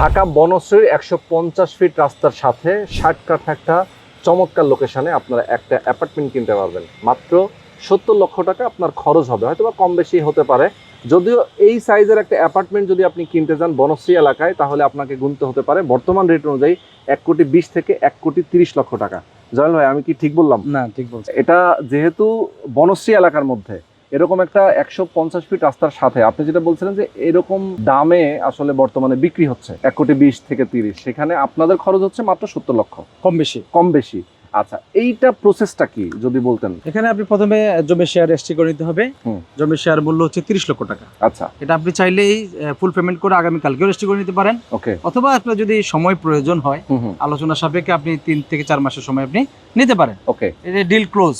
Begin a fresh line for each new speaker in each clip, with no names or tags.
ঢাকা বনশ্রীর একশো পঞ্চাশ ফিট রাস্তার সাথে ষাট কাঠা একটা চমৎকার লোকেশনে আপনারা একটা অ্যাপার্টমেন্ট কিনতে পারবেন। মাত্র সত্তর লক্ষ টাকা আপনার খরচ হবে হয়তো বা কম বেশি হতে পারে। যদিও এই সাইজের একটা অ্যাপার্টমেন্ট যদি আপনি কিনতে চান বনশ্রী এলাকায় তাহলে আপনাকে গুনতে হতে পারে বর্তমান রেট অনুযায়ী এক কোটি বিশ থেকে এক কোটি তিরিশ লক্ষ টাকা। জয়েল ভাই আমি কি ঠিক বললাম?
না ঠিক বলছেন
এটা যেহেতু বনশ্রী এলাকার মধ্যে এরকম একটা একশো পঞ্চাশ ফিট রাস্তার সাথে। আপনি যেটা বলছিলেন যে এরকম দামে আসলে বর্তমানে বিক্রি হচ্ছে এক কোটি বিশ থেকে তিরিশ। সেখানে আপনাদের খরচ হচ্ছে মাত্র সত্তর লক্ষ।
কম বেশি।
কম বেশি। আচ্ছা এইটা প্রসেসটা কি যদি বলতেন?
এখানে আপনি প্রথমে জমি শেয়ার রেজিস্ট্রি করে নিতে হবে। জমি শেয়ার মূল্য হচ্ছে তিরিশ লক্ষ টাকা।
আচ্ছা।
এটা আপনি চাইলেই ফুল পেমেন্ট করে আগামী কালকেও রেজিস্ট্রি করে নিতে পারেন।
ওকে।
অথবা আপনার যদি সময় প্রয়োজন হয় আলোচনা সাপেক্ষে আপনি তিন থেকে চার মাসের সময় আপনি নিতে পারেন।
ওকে।
এটা ডিল ক্লোজ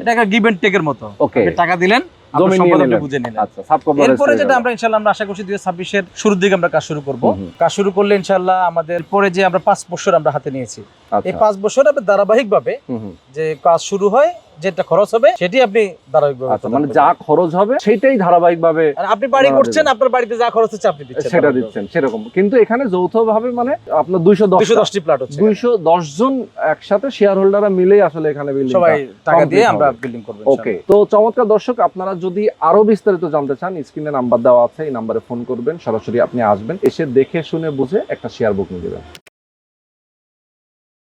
এটা একটা গিভ এন্ড টেকের মতো।
ওকে।
টাকা দিলেন
জমি নিয়ে
সম্পদ আপনি
নিলেন।
বুঝে নিলেন
আচ্ছা
এরপরে যেটা আমরা আশা করছি শুরুর দিকে আমরা কাজ শুরু করব। কাজ শুরু করলে ইনশাল্লাহ আমাদের পরে যে আমরা পাঁচ বছর আমরা হাতে নিয়েছি এই
আচ্ছা
পাঁচ বছর আমরা ধারাবাহিক ভাবে। যে কাজ শুরু হয় যেটা খরচ হবে সেটি আপনি ধারাবাহিক ভাবে
আচ্ছা মানে যা খরচ হবে সেটাই ধারাবাহিকভাবে
আপনি বাড়ি করছেন আপনার বাড়িতে যা খরচ হচ্ছে আপনি দিচ্ছেন
সেটা দিচ্ছেন সেরকম। কিন্তু এখানে যৌথভাবে মানে আপনার দুইশো দশ
দুশো দশটি প্লট হচ্ছে
দুইশো দশ জন একসাথে শেয়ার হোল্ডাররা মিলেই আসলে এখানে বিল্ডিং
সবাই টাকা দিয়ে আমরা বিল্ডিং করব
ওকে তো চমৎকার দর্শক আপনারা যদি আরও বিস্তারিত জানতে চান স্ক্রিনে নাম্বার দেওয়া আছে এই নাম্বারে ফোন করবেন সরাসরি আপনি আসবেন এসে দেখে শুনে বুঝে একটা শেয়ার বুকিং দেবেন